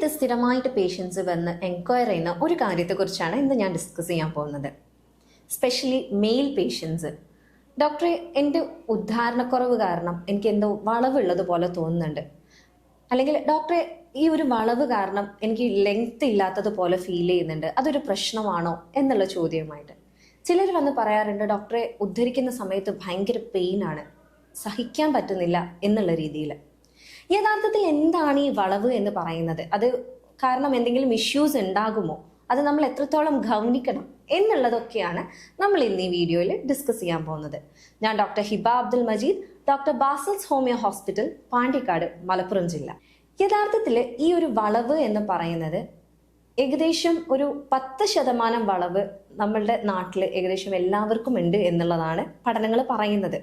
അടുത്ത് സ്ഥിരമായിട്ട് പേഷ്യൻസ് വന്ന് എൻക്വയർ ചെയ്യുന്ന ഒരു കാര്യത്തെക്കുറിച്ചാണ് ഇന്ന് ഞാൻ ഡിസ്കസ് ചെയ്യാൻ പോകുന്നത്. സ്പെഷ്യലി മെയിൽ പേഷ്യൻസ് ഡോക്ടറെ എന്റെ ഉദ്ധാരണക്കുറവ് കാരണം എനിക്ക് എന്തോ വളവുള്ളത് പോലെ തോന്നുന്നുണ്ട്. അല്ലെങ്കിൽ ഡോക്ടറെ ഈ ഒരു വളവ് കാരണം എനിക്ക് ലെങ്ത് ഇല്ലാത്തതുപോലെ ഫീൽ ചെയ്യുന്നുണ്ട്. അതൊരു പ്രശ്നമാണോ എന്നുള്ള ചോദ്യവുമായിട്ട്. ചിലർ വന്ന് പറയാറുണ്ട് ഡോക്ടറെ ഉദ്ധരിക്കുന്ന സമയത്ത് ഭയങ്കര പെയിൻ ആണ്. സഹിക്കാൻ പറ്റുന്നില്ല എന്നുള്ള രീതിയിൽ യഥാർത്ഥത്തിൽ എന്താണ് ഈ വളവ് എന്ന് പറയുന്നത്? അത് കാരണം എന്തെങ്കിലും ഇഷ്യൂസ് ഉണ്ടാകുമോ? അത് നമ്മൾ എത്രത്തോളം ഗൗനിക്കണം എന്നുള്ളതൊക്കെയാണ് നമ്മൾ ഇന്ന് ഈ വീഡിയോയിൽ ഡിസ്കസ് ചെയ്യാൻ പോകുന്നത്. ഞാൻ doctor Hiba Abdul Majeed doctor Basil's homeo hospital Pandikkad Malappuram ജില്ല. യഥാർത്ഥത്തിൽ ഈ ഒരു വളവ് എന്ന് പറയുന്നത് ഏകദേശം ഒരു പത്ത് ശതമാനം വളവ് നമ്മളുടെ നാട്ടിൽ ഏകദേശം എല്ലാവർക്കും ഉണ്ട് എന്നുള്ളതാണ് പഠനങ്ങൾ പറയുന്നത്.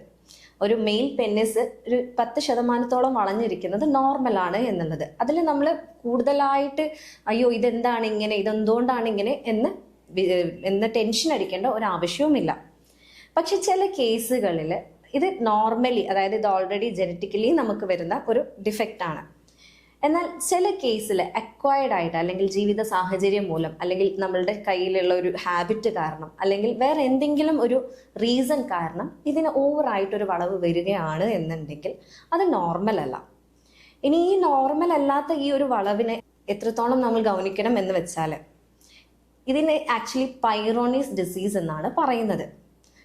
ഒരു മെയിൽ പെന്നിസ് ഒരു പത്ത് ശതമാനത്തോളം വളഞ്ഞിരിക്കുന്നത് നോർമലാണ് എന്നുള്ളത്. അതിൽ നമ്മൾ കൂടുതലായിട്ട് അയ്യോ ഇതെന്താണ് ഇങ്ങനെ? ഇതെന്തുകൊണ്ടാണ് ഇങ്ങനെ? എന്ന് എന്ന് ടെൻഷൻ അടിക്കേണ്ട ഒരു ആവശ്യവുമില്ല പക്ഷെ ചില കേസുകളിൽ ഇത് നോർമലി അതായത് ഇത് ഓൾറെഡി ജനറ്റിക്കലി നമുക്ക് വരുന്ന ഒരു ഡിഫക്റ്റ് ആണ്. എന്നാൽ ചില കേസിൽ അക്വയർഡ് ആയിട്ട് അല്ലെങ്കിൽ ജീവിത സാഹചര്യം മൂലം അല്ലെങ്കിൽ നമ്മളുടെ കയ്യിലുള്ള ഒരു ഹാബിറ്റ് കാരണം അല്ലെങ്കിൽ വേറെ എന്തെങ്കിലും ഒരു റീസൺ കാരണം ഇതിന് ഓവറായിട്ടൊരു വളവ് വരികയാണ് എന്നുണ്ടെങ്കിൽ അത് നോർമൽ അല്ല. ഇനി ഈ നോർമൽ അല്ലാത്ത ഈ ഒരു വളവിനെ എത്രത്തോളം നമ്മൾ ഗൗനിക്കണം എന്ന് വെച്ചാൽ ഇതിനെ ആക്ച്വലി പൈറോണീസ് ഡിസീസ് എന്നാണ് പറയുന്നത്.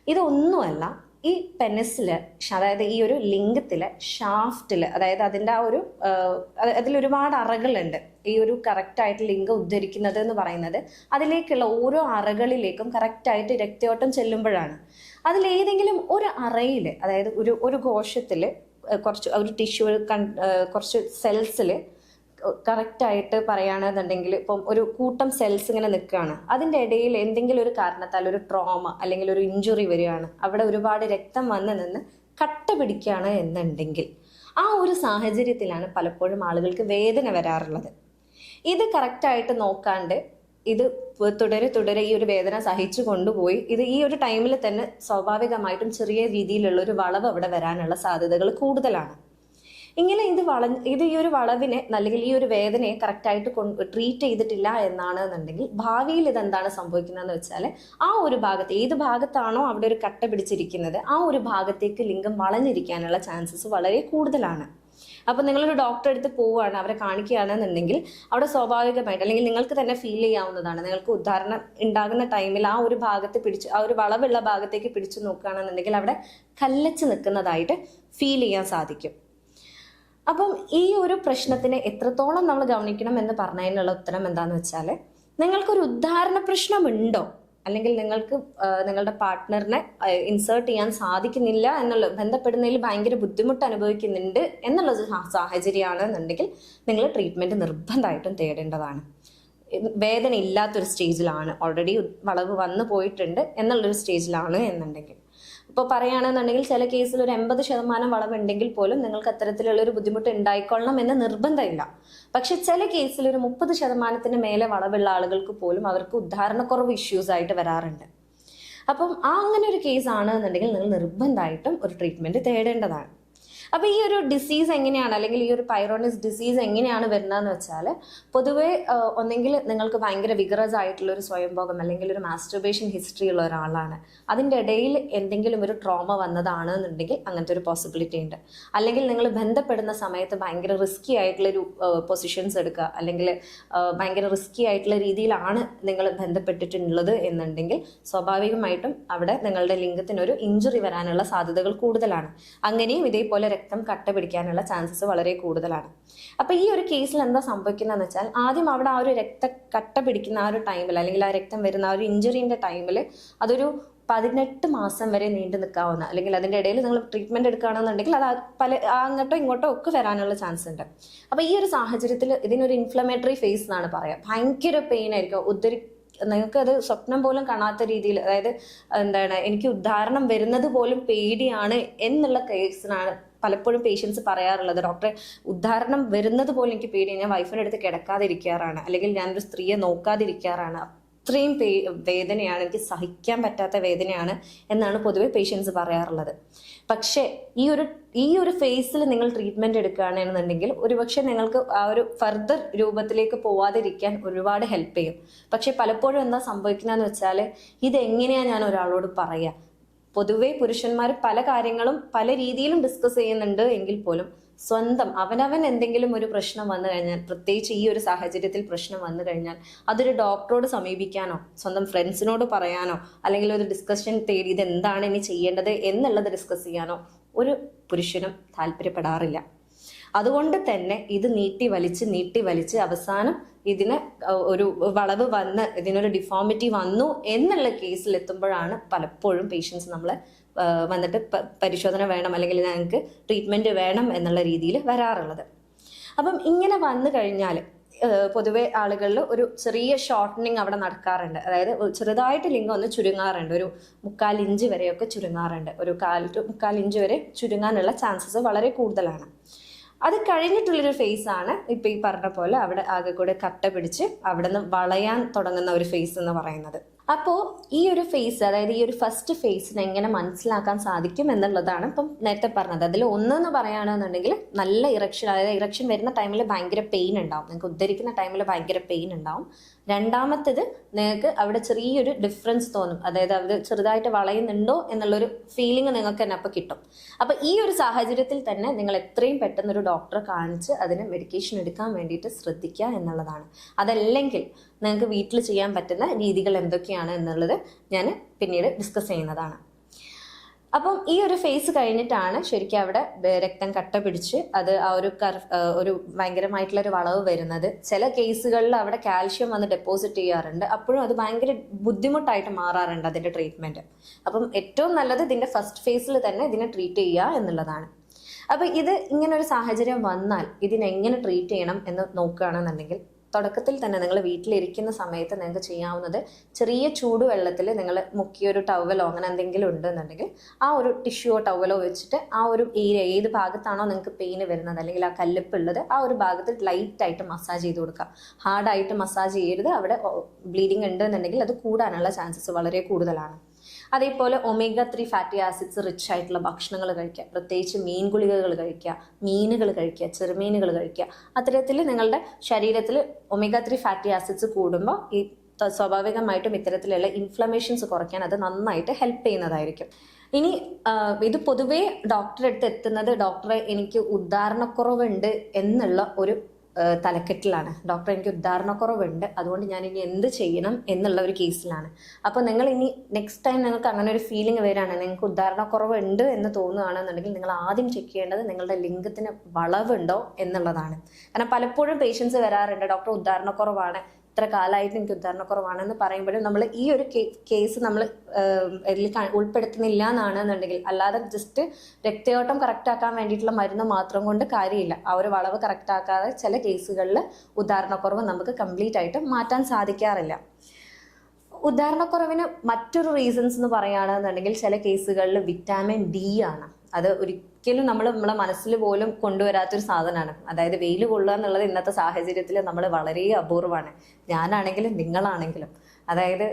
ഇതൊന്നുമല്ല ഈ പെനസിൽ അതായത് ഈ ഒരു ലിംഗത്തിലെ ഷാഫ്റ്റിൽ അതായത് അതിന്റെ ആ ഒരു അതിൽ ഒരുപാട് അറകളുണ്ട്. ഈ ഒരു കറക്റ്റായിട്ട് ലിംഗം ഉദ്ധരിക്കുന്നത് എന്ന് പറയുന്നത്. അതിലേക്കുള്ള ഓരോ അറകളിലേക്കും കറക്റ്റായിട്ട് രക്തയോട്ടം ചെല്ലുമ്പോഴാണ്. അതിലേതെങ്കിലും ഒരു അറയിൽ അതായത് ഒരു ഒരു കോശത്തിൽ കുറച്ച് ഒരു ടിഷ്യൂ കുറച്ച് സെൽസിൽ കറക്റ്റായിട്ട് പറയുകയാണെന്നുണ്ടെങ്കിൽ ഇപ്പം ഒരു കൂട്ടം സെൽസ് ഇങ്ങനെ നിൽക്കുകയാണ്. അതിന്റെ ഇടയിൽ എന്തെങ്കിലും ഒരു കാരണത്താൽ ഒരു ട്രോമ അല്ലെങ്കിൽ ഒരു ഇഞ്ചുറി വരികയാണ്. അവിടെ ഒരുപാട് രക്തം വന്ന് നിന്ന് കട്ട പിടിക്കുകയാണ് എന്നുണ്ടെങ്കിൽ ആ ഒരു സാഹചര്യത്തിലാണ് പലപ്പോഴും ആളുകൾക്ക് വേദന വരാറുള്ളത്. ഇത് കറക്റ്റായിട്ട് നോക്കാണ്ട് ഇത് തുടരെ തുടരെ ഈ ഒരു വേദന സഹിച്ചു കൊണ്ടുപോയി ഇത് ഈ ഒരു ടൈമിൽ തന്നെ സ്വാഭാവികമായിട്ടും ചെറിയ രീതിയിലുള്ള ഒരു വളവ് അവിടെ വരാനുള്ള സാധ്യതകൾ കൂടുതലാണ്. ഇങ്ങനെ ഇത് വള ഇത് ഈ ഒരു വളവിനെ അല്ലെങ്കിൽ ഈ ഒരു വേദനയെ കറക്റ്റായിട്ട് ട്രീറ്റ് ചെയ്തിട്ടില്ല എന്നാണ് എന്നുണ്ടെങ്കിൽ ഭാവിയിൽ ഇതെന്താണ് സംഭവിക്കുന്നതെന്ന് വെച്ചാൽ ആ ഒരു ഭാഗത്ത് ഏത് ഭാഗത്താണോ അവിടെ ഒരു കട്ട പിടിച്ചിരിക്കുന്നത് ആ ഒരു ഭാഗത്തേക്ക് ലിംഗം വളഞ്ഞിരിക്കാനുള്ള ചാൻസസ് വളരെ കൂടുതലാണ്. അപ്പോൾ നിങ്ങളൊരു ഡോക്ടറെ അടുത്ത് പോവുകയാണ് അവരെ കാണിക്കുകയാണെന്നുണ്ടെങ്കിൽ അവിടെ സ്വാഭാവികമായിട്ട് അല്ലെങ്കിൽ നിങ്ങൾക്ക് തന്നെ ഫീൽ ചെയ്യാവുന്നതാണ്. നിങ്ങൾക്ക് ഉദാഹരണം ഉണ്ടാകുന്ന ടൈമിൽ ആ ഒരു ഭാഗത്ത് പിടിച്ച് ആ ഒരു വളവുള്ള ഭാഗത്തേക്ക് പിടിച്ചു നോക്കുകയാണെന്നുണ്ടെങ്കിൽ അവിടെ കല്ലച്ച് നിൽക്കുന്നതായിട്ട് ഫീൽ ചെയ്യാൻ സാധിക്കും. അപ്പം ഈ ഒരു പ്രശ്നത്തിനെ എത്രത്തോളം നമ്മൾ ഗവനിക്കണം എന്ന് പറഞ്ഞതിനുള്ള ഉത്തരം എന്താണെന്ന് വെച്ചാൽ നിങ്ങൾക്കൊരു ഉദ്ധാരണ പ്രശ്നമുണ്ടോ? അല്ലെങ്കിൽ നിങ്ങൾക്ക് നിങ്ങളുടെ പാർട്ട്ണറിനെ ഇൻസേർട്ട് ചെയ്യാൻ സാധിക്കുന്നില്ല എന്നുള്ള ബന്ധപ്പെടുന്നതിൽ ഭയങ്കര ബുദ്ധിമുട്ട് അനുഭവിക്കുന്നുണ്ട് എന്നുള്ള സാഹചര്യമാണെന്നുണ്ടെങ്കിൽ നിങ്ങൾ ട്രീറ്റ്മെന്റ് നിർബന്ധമായിട്ടും തേടേണ്ടതാണ്. വേദന ഇല്ലാത്തൊരു സ്റ്റേജിലാണ് ഓൾറെഡി വളവ് വന്നു പോയിട്ടുണ്ട് എന്നുള്ളൊരു സ്റ്റേജിലാണ് എന്നുണ്ടെങ്കിൽ. ഇപ്പോൾ പറയുകയാണെന്നുണ്ടെങ്കിൽ ചില കേസിൽ ഒരു എൺപത് ശതമാനം വളവുണ്ടെങ്കിൽ പോലും നിങ്ങൾക്ക് അത്തരത്തിലുള്ള ഒരു ബുദ്ധിമുട്ട് ഉണ്ടായിക്കൊള്ളണം എന്ന് നിർബന്ധമില്ല. പക്ഷെ ചില കേസിൽ ഒരു മുപ്പത് ശതമാനത്തിന് മേലെ വളവുള്ള ആളുകൾക്ക് പോലും അവർക്ക് ഉദ്ധാരണക്കുറവ് ഇഷ്യൂസ് ആയിട്ട് വരാറുണ്ട്. അപ്പം ആ അങ്ങനെ ഒരു കേസ് ആണ് എന്നുണ്ടെങ്കിൽ നിങ്ങൾ നിർബന്ധമായിട്ടും ഒരു ട്രീറ്റ്മെന്റ് തേടേണ്ടതാണ്. അപ്പോൾ ഈ ഒരു ഡിസീസ് എങ്ങനെയാണ്? അല്ലെങ്കിൽ ഈ ഒരു പൈറോണിസ് ഡിസീസ് എങ്ങനെയാണ് വരുന്നതെന്ന് വെച്ചാൽ പൊതുവേ ഒന്നെങ്കിൽ നിങ്ങൾക്ക് ഭയങ്കര വിഗ്രസ് ആയിട്ടുള്ള ഒരു സ്വയംഭോഗം അല്ലെങ്കിൽ ഒരു മാസ്റ്റർബേഷൻ ഹിസ്റ്ററി ഉള്ള ഒരാളാണ്. അതിന്റെ ഇടയിൽ എന്തെങ്കിലും ഒരു ട്രോമ വന്നതാണ് എന്നുണ്ടെങ്കിൽ അങ്ങനത്തെ ഒരു പോസിബിലിറ്റി ഉണ്ട്. അല്ലെങ്കിൽ നിങ്ങൾ ബന്ധപ്പെടുന്ന സമയത്ത് ഭയങ്കര റിസ്കി ആയിട്ടുള്ള ഒരു പൊസിഷൻസ് എടുക്കുക. അല്ലെങ്കിൽ ഭയങ്കര റിസ്കി ആയിട്ടുള്ള രീതിയിലാണ് നിങ്ങൾ ബന്ധപ്പെട്ടിട്ടുള്ളത് എന്നുണ്ടെങ്കിൽ സ്വാഭാവികമായിട്ടും അവിടെ നിങ്ങളുടെ ലിംഗത്തിനൊരു ഇഞ്ചുറി വരാനുള്ള സാധ്യതകൾ കൂടുതലാണ്. അങ്ങനെയും ഇതേപോലെ രക്തം കട്ട പിടിക്കാനുള്ള ചാൻസസ് വളരെ കൂടുതലാണ്. അപ്പോൾ ഈ ഒരു കേസിൽ എന്താ സംഭവിക്കുന്നതെന്ന് വെച്ചാൽ ആദ്യം അവിടെ ആ ഒരു രക്ത കട്ട പിടിക്കുന്ന ആ ഒരു ടൈമിൽ അല്ലെങ്കിൽ ആ രക്തം വരുന്ന ആ ഒരു ഇഞ്ചുറീന്റെ ടൈമിൽ അതൊരു പതിനെട്ട് മാസം വരെ നീണ്ടു നിൽക്കാവുന്ന അല്ലെങ്കിൽ അതിന്റെ ഇടയിൽ നിങ്ങൾ ട്രീറ്റ്മെന്റ് എടുക്കുകയാണെന്നുണ്ടെങ്കിൽ അത് പല അങ്ങോട്ടോ ഇങ്ങോട്ടോ ഒക്കെ വരാനുള്ള ചാൻസ് ഉണ്ട്. അപ്പോൾ ഈ ഒരു സാഹചര്യത്തിൽ ഇതിനൊരു ഇൻഫ്ലമേറ്ററി ഫേസ് എന്നാണ് പറയുക ഭയങ്കര പെയിൻ ആയിരിക്കും. ഉദ്ധരി നിങ്ങൾക്ക് അത് സ്വപ്നം പോലും കാണാത്ത രീതിയിൽ അതായത് എന്താണ് എനിക്ക് ഉദാഹരണം വരുന്നത് പോലും പേടിയാണ് എന്നുള്ള കേസിനാണ് പലപ്പോഴും പേഷ്യൻസ് പറയാറുള്ളത് ഡോക്ടറെ ഉദാഹരണം വരുന്നത് പോലും എനിക്ക് പേടി ഞാൻ വൈഫിന്റെ അടുത്ത് കിടക്കാതിരിക്കാറാണ്. അല്ലെങ്കിൽ ഞാനൊരു സ്ത്രീയെ നോക്കാതിരിക്കാറാണ്. അത്രയും പേ വേദനയാണ് എനിക്ക് സഹിക്കാൻ പറ്റാത്ത വേദനയാണ് എന്നാണ് പൊതുവെ പേഷ്യൻസ് പറയാറുള്ളത്. പക്ഷേ ഈ ഒരു ഈ ഒരു ഫേസിൽ നിങ്ങൾ ട്രീറ്റ്മെന്റ് എടുക്കുകയാണെന്നുണ്ടെങ്കിൽ ഒരുപക്ഷെ നിങ്ങൾക്ക് ആ ഒരു ഫർദർ രൂപത്തിലേക്ക് പോവാതിരിക്കാൻ ഒരുപാട് ഹെൽപ്പ് ചെയ്യും. പക്ഷെ പലപ്പോഴും എന്താ സംഭവിക്കുന്നതെന്ന് വെച്ചാൽ ഇതെങ്ങനെയാണ് ഞാൻ ഒരാളോട് പറയുക പൊതുവെ പുരുഷന്മാർ പല കാര്യങ്ങളും പല രീതിയിലും ഡിസ്കസ് ചെയ്യുന്നുണ്ട് എങ്കിൽ പോലും സ്വന്തം അവനവൻ എന്തെങ്കിലും ഒരു പ്രശ്നം വന്നു കഴിഞ്ഞാൽ പ്രത്യേകിച്ച് ഈ ഒരു സാഹചര്യത്തിൽ പ്രശ്നം വന്നു കഴിഞ്ഞാൽ അതൊരു ഡോക്ടറോട് സമീപിക്കാനോ സ്വന്തം ഫ്രണ്ട്സിനോട് പറയാനോ അല്ലെങ്കിൽ ഒരു ഡിസ്കഷൻ തേടി ഇത് എന്താണ് ഇനി ചെയ്യേണ്ടത് എന്നുള്ളത് ഡിസ്കസ് ചെയ്യാനോ ഒരു പുരുഷനും താല്പര്യപ്പെടാറില്ല. അതുകൊണ്ട് തന്നെ ഇത് നീട്ടി വലിച്ച് നീട്ടി വലിച്ച് അവസാനം ഇതിന് ഒരു വളവ് വന്ന് ഇതിനൊരു ഡിഫോമിറ്റി വന്നു എന്നുള്ള കേസിൽ എത്തുമ്പോഴാണ് പലപ്പോഴും പേഷ്യൻസ് നമ്മളെ വന്നിട്ട് പരിശോധന വേണം അല്ലെങ്കിൽ ഞങ്ങൾക്ക് ട്രീറ്റ്മെന്റ് വേണം എന്നുള്ള രീതിയിൽ വരാറുള്ളത്. അപ്പം ഇങ്ങനെ വന്നു കഴിഞ്ഞാൽ പൊതുവെ ആളുകളിൽ ഒരു ചെറിയ ഷോർട്ടനിങ് അവിടെ നടക്കാറുണ്ട്. അതായത് ചെറുതായിട്ട് ലിംഗം ഒന്ന് ചുരുങ്ങാറുണ്ട്. ഒരു മുക്കാൽ ഇഞ്ച് വരെയൊക്കെ ചുരുങ്ങാറുണ്ട്. ഒരു കാൽ ടു മുക്കാൽ ഇഞ്ച് വരെ ചുരുങ്ങാനുള്ള ചാൻസസ് വളരെ കൂടുതലാണ്. അത് കഴിഞ്ഞിട്ടുള്ളൊരു ഫേസ് ആണ്. ഇപ്പൊ ഈ പറഞ്ഞ പോലെ അവിടെ ആകെ കൂടെ കട്ട പിടിച്ച് അവിടെ നിന്ന് വളയാൻ തുടങ്ങുന്ന ഒരു ഫേസ് എന്ന് പറയുന്നത്. അപ്പോൾ ഈ ഒരു ഫേസ് അതായത് ഈ ഒരു ഫസ്റ്റ് ഫേസിനെ എങ്ങനെ മനസ്സിലാക്കാൻ സാധിക്കും എന്നുള്ളതാണ് ഇപ്പം നേരത്തെ പറഞ്ഞത്. അതിൽ ഒന്നെന്ന് പറയുകയാണെന്നുണ്ടെങ്കിൽ നല്ല ഇറക്ഷൻ അതായത് ഇറക്ഷൻ വരുന്ന ടൈമിൽ ഭയങ്കര പെയിൻ ഉണ്ടാവും. നിങ്ങൾക്ക് ഉദ്ധരിക്കുന്ന ടൈമിൽ ഭയങ്കര പെയിൻ ഉണ്ടാവും. രണ്ടാമത്തേത് നിങ്ങൾക്ക് അവിടെ ചെറിയൊരു ഡിഫറൻസ് തോന്നും. അതായത് അവർ ചെറുതായിട്ട് വളയുന്നുണ്ടോ എന്നുള്ളൊരു ഫീലിംഗ് നിങ്ങൾക്ക് തന്നെ അപ്പോൾ കിട്ടും. അപ്പോൾ ഈ ഒരു സാഹചര്യത്തിൽ തന്നെ നിങ്ങൾ എത്രയും പെട്ടെന്ന് ഒരു ഡോക്ടറെ കാണിച്ച് അതിന് മെഡിക്കേഷൻ എടുക്കാൻ വേണ്ടിയിട്ട് ശ്രദ്ധിക്കുക എന്നുള്ളതാണ്. അതല്ലെങ്കിൽ നിങ്ങൾക്ക് വീട്ടിൽ ചെയ്യാൻ പറ്റുന്ന രീതികൾ എന്തൊക്കെയാണ് എന്നുള്ളത് ഞാൻ പിന്നീട് ഡിസ്കസ് ചെയ്യുന്നതാണ്. അപ്പം ഈ ഒരു ഫേസ് കഴിഞ്ഞിട്ടാണ് ശരിക്കും അവിടെ രക്തം കട്ട പിടിച്ച് അത് ആ ഒരു കർ ഒരു ഭയങ്കരമായിട്ടുള്ള ഒരു വളവ് വരുന്നത്. ചില കേസുകളിൽ അവിടെ കാൽഷ്യം വന്ന് ഡെപ്പോസിറ്റ് ചെയ്യാറുണ്ട്. അപ്പോഴും അത് ഭയങ്കര ബുദ്ധിമുട്ടായിട്ട് മാറാറുണ്ട് അതിന്റെ ട്രീറ്റ്മെന്റ് അപ്പം ഏറ്റവും നല്ലത് ഇതിന്റെ ഫസ്റ്റ് ഫേസിൽ തന്നെ ഇതിനെ ട്രീറ്റ് ചെയ്യുക എന്നുള്ളതാണ്. അപ്പോൾ ഇത് ഇങ്ങനെ ഒരു സാഹചര്യം വന്നാൽ ഇതിനെങ്ങനെ ട്രീറ്റ് ചെയ്യണം എന്ന് നോക്കുകയാണെന്നുണ്ടെങ്കിൽ തുടക്കത്തിൽ തന്നെ നിങ്ങൾ വീട്ടിലിരിക്കുന്ന സമയത്ത് നിങ്ങൾക്ക് ചെയ്യാവുന്നത് ചെറിയ ചൂടുവെള്ളത്തിൽ നിങ്ങൾ മുക്കിയൊരു ടവലോ അങ്ങനെ എന്തെങ്കിലും ഉണ്ടെന്നുണ്ടെങ്കിൽ ആ ഒരു ടിഷ്യൂ ടവലോ വെച്ചിട്ട് ആ ഒരു ഏരിയ ഏത് ഭാഗത്താണോ നിങ്ങൾക്ക് പെയിന് വരുന്നത് അല്ലെങ്കിൽ ആ കല്ലിപ്പ് ഉള്ളത് ആ ഒരു ഭാഗത്ത് ലൈറ്റായിട്ട് മസാജ് ചെയ്ത് കൊടുക്കുക. ഹാർഡായിട്ട് മസാജ് ചെയ്യരുത്. അവിടെ ബ്ലീഡിങ് ഉണ്ട് എന്നുണ്ടെങ്കിൽ അത് കൂടാനുള്ള ചാൻസസ് വളരെ കൂടുതലാണ്. അതേപോലെ omega three fatty acids rich ആയിട്ടുള്ള ഭക്ഷണങ്ങൾ കഴിക്കുക. പ്രത്യേകിച്ച് മീൻ ഗുളികകൾ കഴിക്കുക മീനുകൾ കഴിക്കുക ചെറുമീനുകൾ കഴിക്കുക. അത്തരത്തിൽ നിങ്ങളുടെ ശരീരത്തിൽ ഒമേഗ ത്രീ ഫാറ്റി ആസിഡ്സ് കൂടുമ്പോൾ ഈ സ്വാഭാവികമായിട്ടും ഇത്തരത്തിലുള്ള ഇൻഫ്ലമേഷൻസ് കുറയ്ക്കാൻ അത് നന്നായിട്ട് ഹെൽപ്പ് ചെയ്യുന്നതായിരിക്കും. ഇനി ഇത് പൊതുവേ ഡോക്ടറെ അടുത്ത് എത്തുന്നത് ഡോക്ടറെ എനിക്ക് ഉദാഹരണക്കുറവുണ്ട് എന്നുള്ള ഒരു തലക്കെട്ടിലാണ്. ഡോക്ടർ എനിക്ക് ഉദാഹരണക്കുറവുണ്ട് അതുകൊണ്ട് ഞാൻ ഇനി എന്ത് ചെയ്യണം എന്നുള്ള ഒരു കേസിലാണ്. അപ്പോൾ നിങ്ങൾ ഇനി നെക്സ്റ്റ് ടൈം നിങ്ങൾക്ക് അങ്ങനെ ഒരു ഫീലിംഗ് വരികയാണ് നിങ്ങൾക്ക് ഉദാഹരണക്കുറവുണ്ട് എന്ന് തോന്നുകയാണെന്നുണ്ടെങ്കിൽ നിങ്ങൾ ആദ്യം ചെക്ക് ചെയ്യേണ്ടത് നിങ്ങളുടെ ലിംഗത്തിന് വളവുണ്ടോ എന്നുള്ളതാണ്. കാരണം പലപ്പോഴും പേഷ്യൻസ് വരാറുണ്ട് ഡോക്ടർ ഉദാഹരണക്കുറവാണ് ഇത്ര കാലമായിട്ട് എനിക്ക് ഉദാഹരണക്കുറവാണെന്ന് പറയുമ്പോഴും നമ്മൾ ഈ ഒരു കേസ് നമ്മൾ ഇതിൽ ഉൾപ്പെടുത്തുന്നില്ല എന്നാണെന്നുണ്ടെങ്കിൽ അല്ലാതെ ജസ്റ്റ് രക്തയോട്ടം കറക്റ്റാക്കാൻ വേണ്ടിയിട്ടുള്ള മരുന്ന് മാത്രം കൊണ്ട് കാര്യമില്ല. ആ ഒരു വളവ് കറക്റ്റാക്കാതെ ചില കേസുകളിൽ ഉദാഹരണക്കുറവ് നമുക്ക് കംപ്ലീറ്റ് ആയിട്ട് മാറ്റാൻ സാധിക്കാറില്ല. ഉദാഹരണക്കുറവിന് മറ്റൊരു റീസൺസ് എന്ന് പറയുകയാണെന്നുണ്ടെങ്കിൽ ചില കേസുകളിൽ വിറ്റാമിൻ ഡി ആണ്. അത് ഒരിക്കലും നമ്മൾ നമ്മളെ മനസ്സിൽ പോലും കൊണ്ടുവരാത്തൊരു സാധനമാണ് അതായത് വെയിൽ കൊള്ളുക എന്നുള്ളത് ഇന്നത്തെ സാഹചര്യത്തിൽ നമ്മൾ വളരെ അപൂർവമാണ് ഞാനാണെങ്കിലും നിങ്ങളാണെങ്കിലും. അതായത്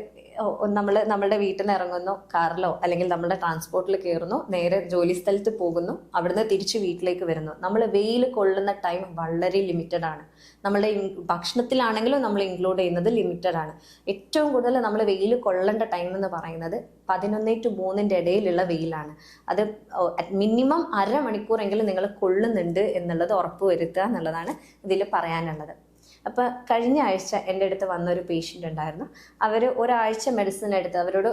നമ്മൾ നമ്മളുടെ വീട്ടിൽ നിന്ന് ഇറങ്ങുന്നു കാറിലോ അല്ലെങ്കിൽ നമ്മുടെ ട്രാൻസ്പോർട്ടിൽ കയറുന്നു നേരെ ജോലി സ്ഥലത്ത് പോകുന്നു അവിടുന്ന് തിരിച്ച് വീട്ടിലേക്ക് വരുന്നു. നമ്മൾ വെയിൽ കൊള്ളുന്ന ടൈം വളരെ ലിമിറ്റഡ് ആണ്. നമ്മളുടെ ഭക്ഷണത്തിലാണെങ്കിലും നമ്മൾ ഇൻക്ലൂഡ് ചെയ്യുന്നത് ലിമിറ്റഡ് ആണ്. ഏറ്റവും കൂടുതൽ നമ്മൾ വെയിൽ കൊള്ളേണ്ട ടൈം എന്ന് പറയുന്നത് പതിനൊന്ന് ടു മൂന്നിന്റെ ഇടയിലുള്ള വെയിലാണ്. അത് മിനിമം അരമണിക്കൂറെങ്കിലും നിങ്ങൾ കൊള്ളുന്നുണ്ട് എന്നുള്ളത് ഉറപ്പ് വരുത്തുക എന്നുള്ളതാണ് ഇതിൽ പറയാനുള്ളത്. അപ്പോൾ കഴിഞ്ഞ ആഴ്ച എന്റെ അടുത്ത് വന്ന ഒരു പേഷ്യന്റ് ഉണ്ടായിരുന്നു. അവർ ഒരാഴ്ച മെഡിസിൻ എടുത്ത് അവരോട്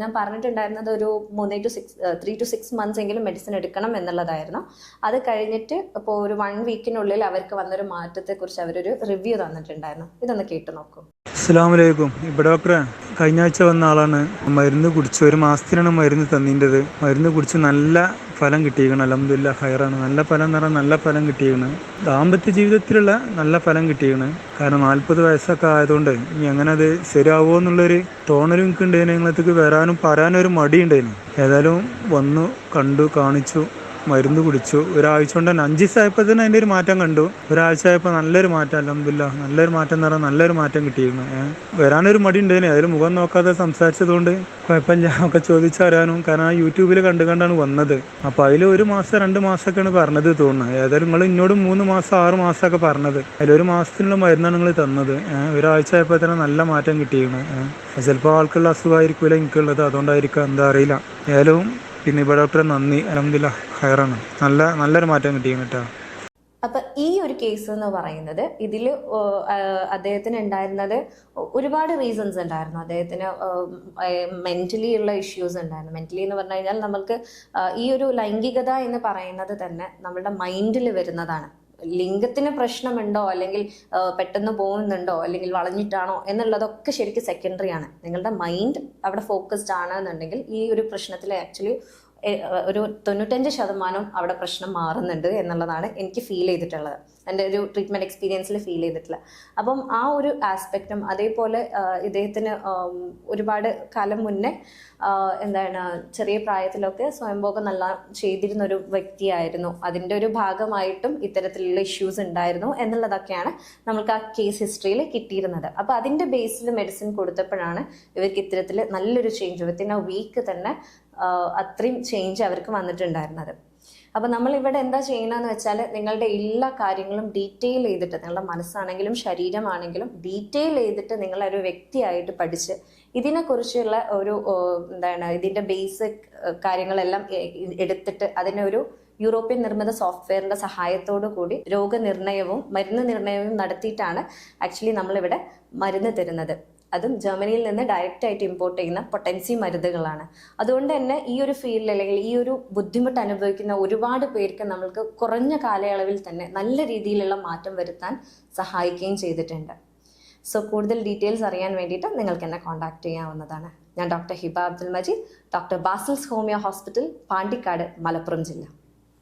ഞാൻ പറഞ്ഞിട്ടുണ്ടായിരുന്നത് ഒരു മൂന്നേ to six three to six months എങ്കിലും മെഡിസിൻ എടുക്കണം എന്നുള്ളതായിരുന്നു. അത് കഴിഞ്ഞിട്ട് ഇപ്പോൾ ഒരു വൺ വീക്കിനുള്ളിൽ അവർക്ക് വന്നൊരു മാറ്റത്തെക്കുറിച്ച് അവരൊരു റിവ്യൂ തന്നിട്ടുണ്ടായിരുന്നു. ഇതൊന്ന് കേട്ടു നോക്കൂ. അസ്സാം വലൈക്കും ഇവിടെ ഡോക്ടറെ കഴിഞ്ഞ ആഴ്ച വന്ന ആളാണ്. മരുന്ന് കുടിച്ച് ഒരു മാസത്തിനാണ് മരുന്ന് തന്നിന്റെത്. മരുന്ന് കുടിച്ച് നല്ല ഫലം കിട്ടിയിരിക്കണം. അലഹമില്ല ഹയറാണ് നല്ല ഫലം എന്ന് പറഞ്ഞാൽ നല്ല ഫലം കിട്ടിയിരിക്കണം. ദാമ്പത്യ ജീവിതത്തിലുള്ള നല്ല ഫലം കിട്ടിയിരിക്കണ്. കാരണം നാൽപ്പത് വയസ്സൊക്കെ ആയതുകൊണ്ട് ഇനി അങ്ങനെ അത് ശരിയാവുമോ എന്നുള്ളൊരു തോന്നലും എനിക്ക് ഉണ്ടായിരുന്നു നിങ്ങളത്തേക്ക് വരാനും പറയാനും ഒരു മടി ഉണ്ടായിരുന്നു ഏതായാലും വന്നു കണ്ടു കാണിച്ചു. മരുന്ന് കുടിച്ചു. ഒരാഴ്ച കൊണ്ട് തന്നെ അഞ്ച് ദിവസമായപ്പോൾ തന്നെ അതിന്റെ ഒരു മാറ്റം കണ്ടു. ഒരാഴ്ച ആയപ്പോൾ നല്ലൊരു മാറ്റം അലഹമില്ല നല്ലൊരു മാറ്റം എന്ന് പറഞ്ഞാൽ നല്ലൊരു മാറ്റം കിട്ടിയിരുന്നു. വരാനൊരു മടി ഉണ്ടായിരുന്നു അതിൽ മുഖം നോക്കാതെ സംസാരിച്ചതുകൊണ്ട് ഞാൻ ഒക്കെ ചോദിച്ചറിയാനും കാരണം ആ യൂട്യൂബിൽ കണ്ടു കണ്ടാണ് വന്നത്. അപ്പോൾ അതിൽ ഒരു മാസം രണ്ട് മാസമൊക്കെയാണ് പറഞ്ഞത് തോന്നുന്നത്. ഏതായാലും നിങ്ങൾ ഇന്നോട് മൂന്ന് മാസം ആറ് മാസമൊക്കെ പറഞ്ഞത്. അതിലൊരു മാസത്തിനുള്ള മരുന്നാണ് നിങ്ങൾ തന്നത്. ഒരാഴ്ച ആയപ്പോൾ തന്നെ നല്ല മാറ്റം കിട്ടിയിരുന്നു. ചിലപ്പോൾ ആൾക്കുള്ള അസുഖമായിരിക്കില്ല എനിക്കുള്ളത്. അതുകൊണ്ടായിരിക്കാം എന്താ അറിയില്ല. ഏതായാലും പിന്നെ ഇവിടെ ഡോക്ടറെ നന്ദി. അലഹമില്ല ഹയറാണ് നല്ല നല്ലൊരു മാറ്റം കിട്ടിയിരുന്നു കേട്ടോ. അപ്പൊ ഈ ഒരു കേസ് എന്ന് പറയുന്നത് ഇതിൽ അദ്ദേഹത്തിന് ഉണ്ടായിരുന്നത് ഒരുപാട് റീസൺസ് ഉണ്ടായിരുന്നു. അദ്ദേഹത്തിന് മെന്റലി ഉള്ള ഇഷ്യൂസ് ഉണ്ടായിരുന്നു. മെന്റലി എന്ന് പറഞ്ഞു കഴിഞ്ഞാൽ നമ്മൾക്ക് ഈ ഒരു ലൈംഗികത എന്ന് പറയുന്നത് തന്നെ നമ്മുടെ മൈൻഡിൽ വരുന്നതാണ്. ലിംഗത്തിന് പ്രശ്നമുണ്ടോ? അല്ലെങ്കിൽ പെട്ടെന്ന് പോകുന്നുണ്ടോ? അല്ലെങ്കിൽ വളഞ്ഞിട്ടാണോ? എന്നുള്ളതൊക്കെ ശരിക്കും സെക്കൻഡറി ആണ്. നിങ്ങളുടെ മൈൻഡ് അവിടെ ഫോക്കസ്ഡ് ആണെന്നുണ്ടെങ്കിൽ ഈ ഒരു പ്രശ്നത്തിൽ ആക്ച്വലി ഒരു തൊണ്ണൂറ്റഞ്ച് ശതമാനം അവിടെ പ്രശ്നം മാറുന്നുണ്ട് എന്നുള്ളതാണ് എനിക്ക് ഫീൽ ചെയ്തിട്ടുള്ളത്. എന്റെ ഒരു ട്രീറ്റ്മെന്റ് എക്സ്പീരിയൻസിൽ ഫീൽ ചെയ്തിട്ടില്ല അപ്പം ആ ഒരു ആസ്പെക്റ്റും അതേപോലെ ഇദ്ദേഹത്തിന് ഒരുപാട് കാലം മുന്നേ എന്താണ് ചെറിയ പ്രായത്തിലൊക്കെ സ്വയംഭോഗം നല്ല ചെയ്തിരുന്ന ഒരു വ്യക്തിയായിരുന്നു. അതിന്റെ ഒരു ഭാഗമായിട്ടും ഇത്തരത്തിലുള്ള ഇഷ്യൂസ് ഉണ്ടായിരുന്നു എന്നുള്ളതൊക്കെയാണ് നമുക്ക് ആ കേസ് ഹിസ്റ്ററിയിൽ കിട്ടിയിരുന്നത്. അപ്പോൾ അതിന്റെ ബേസിൽ മെഡിസിൻ കൊടുത്തപ്പോഴാണ് ഇവർക്ക് ഇത്തരത്തിൽ നല്ലൊരു ചേഞ്ച് വിത്തിൻ എ വീക്ക് തന്നെ അത്രയും ചേഞ്ച് അവർക്ക് വന്നിട്ടുണ്ടായിരുന്നത്. അപ്പോൾ നമ്മൾ ഇവിടെ എന്താ ചെയ്യണമെന്ന് വെച്ചാൽ നിങ്ങളുടെ എല്ലാ കാര്യങ്ങളും ഡീറ്റെയിൽ ചെയ്തിട്ട് നിങ്ങളുടെ മനസ്സാണെങ്കിലും ശരീരമാണെങ്കിലും ഡീറ്റെയിൽ ചെയ്തിട്ട് നിങ്ങളൊരു വ്യക്തിയായിട്ട് പഠിച്ച് ഇതിനെക്കുറിച്ചുള്ള ഒരു എന്താണ് ഇതിന്റെ ബേസിക് കാര്യങ്ങളെല്ലാം എടുത്തിട്ട് അതിനെ ഒരു യൂറോപ്യൻ നിർമ്മിത സോഫ്റ്റ്വെയറിന്റെ സഹായത്തോടു കൂടി രോഗനിർണയവും മരുന്ന് നിർണയവും നടത്തിയിട്ടാണ് ആക്ച്വലി നമ്മളിവിടെ മരുന്ന് തരുന്നത്. അതും ജർമ്മനിയിൽ നിന്ന് ഡയറക്റ്റ് ആയിട്ട് ഇമ്പോർട്ട് ചെയ്യുന്ന പൊട്ടൻസി മരുന്നുകളാണ്. അതുകൊണ്ട് തന്നെ ഈ ഒരു ഫീൽഡിൽ അല്ലെങ്കിൽ ഈ ഒരു ബുദ്ധിമുട്ട് അനുഭവിക്കുന്ന ഒരുപാട് പേർക്ക് നമ്മൾക്ക് കുറഞ്ഞ കാലയളവിൽ തന്നെ നല്ല രീതിയിലുള്ള മാറ്റം വരുത്താൻ സഹായിക്കുകയും ചെയ്തിട്ടുണ്ട്. സോ കൂടുതൽ ഡീറ്റെയിൽസ് അറിയാൻ വേണ്ടിയിട്ട് നിങ്ങൾക്ക് എന്നെ കോൺടാക്ട് ചെയ്യാവുന്നതാണ്. ഞാൻ doctor Hiba Abdul Majeed doctor Basil's homeo hospital Pandikkad Malappuram ജില്ല.